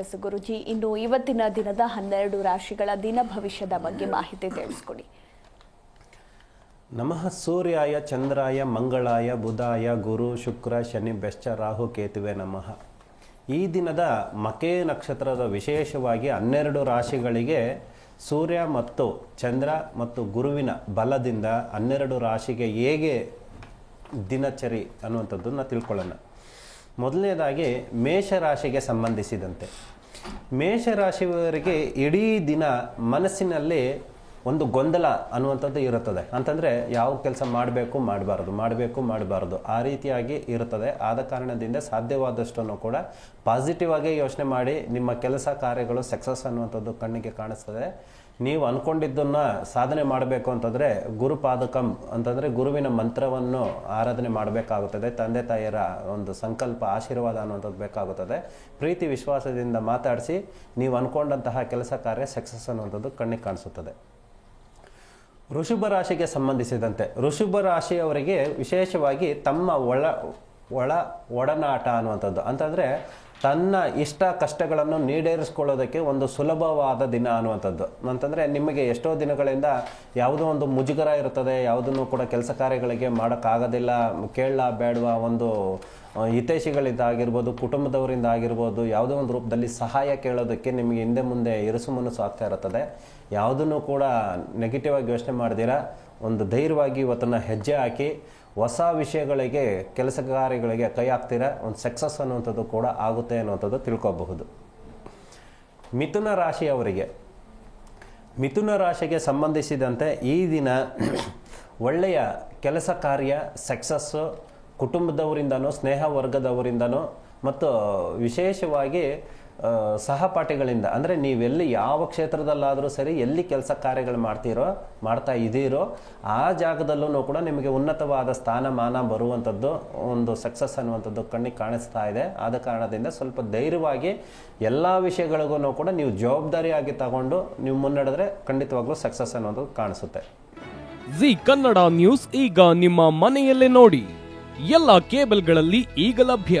S ಗುರುಜಿ, ಇನ್ನು ಇವತ್ತಿನ ದಿನದ ಹನ್ನೆರಡು ರಾಶಿಗಳ ದಿನ ಭವಿಷ್ಯದ ಬಗ್ಗೆ ಮಾಹಿತಿ ತಿಳಿಸ್ಕೊಡಿ. ನಮಃ ಸೂರ್ಯಾಯ, ಚಂದ್ರಾಯ, ಮಂಗಳಾಯ, ಬುಧಾಯ, ಗುರು, ಶುಕ್ರ, ಶನಿ, ಬೆಶ್ಚ, ರಾಹು, ಕೇತುವೆ ನಮಃ. ಈ ದಿನದ ಮಕೇ ನಕ್ಷತ್ರದ ವಿಶೇಷವಾಗಿ ಹನ್ನೆರಡು ರಾಶಿಗಳಿಗೆ ಸೂರ್ಯ ಮತ್ತು ಚಂದ್ರ ಮತ್ತು ಗುರುವಿನ ಬಲದಿಂದ ಹನ್ನೆರಡು ರಾಶಿಗೆ ಹೇಗೆ ದಿನಚರಿ ಅನ್ನುವಂಥದ್ದನ್ನು ತಿಳ್ಕೊಳ್ಳೋಣ. ಮೊದಲನೇದಾಗಿ ಮೇಷರಾಶಿಗೆ ಸಂಬಂಧಿಸಿದಂತೆ. ಮೇಷರಾಶಿಯವರಿಗೆ ಇಡೀ ದಿನ ಮನಸ್ಸಿನಲ್ಲಿ ಒಂದು ಗೊಂದಲ ಅನ್ನುವಂಥದ್ದು ಇರುತ್ತದೆ. ಅಂತಂದರೆ ಯಾವ ಕೆಲಸ ಮಾಡಬೇಕು ಮಾಡಬಾರ್ದು ಮಾಡಬೇಕು ಮಾಡಬಾರ್ದು ಆ ರೀತಿಯಾಗಿ ಇರುತ್ತದೆ. ಆದ ಕಾರಣದಿಂದ ಸಾಧ್ಯವಾದಷ್ಟನ್ನು ಕೂಡ ಪಾಸಿಟಿವ್ ಆಗಿ ಯೋಚನೆ ಮಾಡಿ ನಿಮ್ಮ ಕೆಲಸ ಕಾರ್ಯಗಳು ಸಕ್ಸಸ್ ಅನ್ನುವಂಥದ್ದು ಕಣ್ಣಿಗೆ ಕಾಣಿಸ್ತದೆ. ನೀವು ಅಂದ್ಕೊಂಡಿದ್ದನ್ನು ಸಾಧನೆ ಮಾಡಬೇಕು ಅಂತಂದರೆ ಗುರುಪಾದಕಂ ಅಂತಂದರೆ ಗುರುವಿನ ಮಂತ್ರವನ್ನು ಆರಾಧನೆ ಮಾಡಬೇಕಾಗುತ್ತದೆ. ತಂದೆ ತಾಯಿಯರ ಒಂದು ಸಂಕಲ್ಪ, ಆಶೀರ್ವಾದ ಅನ್ನುವಂಥದ್ದು ಬೇಕಾಗುತ್ತದೆ. ಪ್ರೀತಿ ವಿಶ್ವಾಸದಿಂದ ಮಾತಾಡಿಸಿ ನೀವು ಅಂದ್ಕೊಂಡಂತಹ ಕೆಲಸ ಕಾರ್ಯ ಸಕ್ಸಸ್ ಅನ್ನುವಂಥದ್ದು ಕಣ್ಣಿಗೆ ಕಾಣಿಸುತ್ತದೆ. ಋಷಭ ರಾಶಿಗೆ ಸಂಬಂಧಿಸಿದಂತೆ ಋಷಭ ರಾಶಿಯವರಿಗೆ ವಿಶೇಷವಾಗಿ ತಮ್ಮ ಒಳ ಒಳ ಒಡನಾಟ ಅನ್ನುವಂಥದ್ದು. ಅಂತಂದರೆ ತನ್ನ ಇಷ್ಟ ಕಷ್ಟಗಳನ್ನು ನೀಡೇರಿಸ್ಕೊಳ್ಳೋದಕ್ಕೆ ಒಂದು ಸುಲಭವಾದ ದಿನ ಅನ್ನುವಂಥದ್ದು. ಅಂತಂದರೆ ನಿಮಗೆ ಎಷ್ಟೋ ದಿನಗಳಿಂದ ಯಾವುದೋ ಒಂದು ಮುಜುಗರ ಇರ್ತದೆ ಯಾವುದನ್ನು ಕೂಡ ಕೆಲಸ ಕಾರ್ಯಗಳಿಗೆ ಮಾಡೋಕ್ಕಾಗೋದಿಲ್ಲ, ಕೇಳಲ ಬೇಡವಾ ಒಂದು ಹಿತೈಷಿಗಳಿಂದ ಆಗಿರ್ಬೋದು, ಕುಟುಂಬದವರಿಂದ ಆಗಿರ್ಬೋದು, ಯಾವುದೋ ಒಂದು ರೂಪದಲ್ಲಿ ಸಹಾಯ ಕೇಳೋದಕ್ಕೆ ನಿಮಗೆ ಹಿಂದೆ ಮುಂದೆ ಇರುಸು ಮನಸ್ಸು ಆಗ್ತಾ ಇರುತ್ತದೆ. ಯಾವುದನ್ನು ಕೂಡ ನೆಗೆಟಿವ್ ಆಗಿ ಯೋಚನೆ ಮಾಡ್ದಿರಾ ಒಂದು ಧೈರ್ಯವಾಗಿ ಇವತ್ತನ್ನು ಹೆಜ್ಜೆ ಹಾಕಿ ಹೊಸ ವಿಷಯಗಳಿಗೆ, ಕೆಲಸ ಕಾರ್ಯಗಳಿಗೆ ಕೈ ಹಾಕ್ತೀರಾ? ಒಂದು ಸಕ್ಸಸ್ ಅನ್ನುವಂಥದ್ದು ಕೂಡ ಆಗುತ್ತೆ ಅನ್ನುವಂಥದ್ದು ತಿಳ್ಕೊಬಹುದು. ಮಿಥುನ ರಾಶಿಯವರಿಗೆ, ಮಿಥುನ ರಾಶಿಗೆ ಸಂಬಂಧಿಸಿದಂತೆ ಈ ದಿನ ಒಳ್ಳೆಯ ಕೆಲಸ ಕಾರ್ಯ ಸಕ್ಸಸ್ಸು ಕುಟುಂಬದವರಿಂದನೋ, ಸ್ನೇಹ ವರ್ಗದವರಿಂದನೋ ಮತ್ತು ವಿಶೇಷವಾಗಿ ಸಹಪಾಠಿಗಳಿಂದ, ಅಂದರೆ ನೀವೆಲ್ಲಿ ಯಾವ ಕ್ಷೇತ್ರದಲ್ಲಾದರೂ ಸರಿ ಎಲ್ಲಿ ಕೆಲಸ ಕಾರ್ಯಗಳು ಮಾಡ್ತೀರೋ, ಮಾಡ್ತಾ ಇದ್ದೀರೋ, ಆ ಜಾಗದಲ್ಲೂ ಕೂಡ ನಿಮಗೆ ಉನ್ನತವಾದ ಸ್ಥಾನಮಾನ ಬರುವಂಥದ್ದು, ಒಂದು ಸಕ್ಸಸ್ ಅನ್ನುವಂಥದ್ದು ಕಣ್ಣಿಗೆ ಕಾಣಿಸ್ತಾ ಇದೆ. ಆದ ಕಾರಣದಿಂದ ಸ್ವಲ್ಪ ಧೈರ್ಯವಾಗಿ ಎಲ್ಲ ವಿಷಯಗಳಿಗೂ ಕೂಡ ನೀವು ಜವಾಬ್ದಾರಿಯಾಗಿ ತಗೊಂಡು ನೀವು ಮುನ್ನಡೆದ್ರೆ ಖಂಡಿತವಾಗ್ಲೂ ಸಕ್ಸಸ್ ಅನ್ನೋದು ಕಾಣಿಸುತ್ತೆ. ಜಿ ಕನ್ನಡ ನ್ಯೂಸ್ ಈಗ ನಿಮ್ಮ ಮನೆಯಲ್ಲೇ ನೋಡಿ. ಎಲ್ಲ ಕೇಬಲ್ಗಳಲ್ಲಿ ಈಗ ಲಭ್ಯ.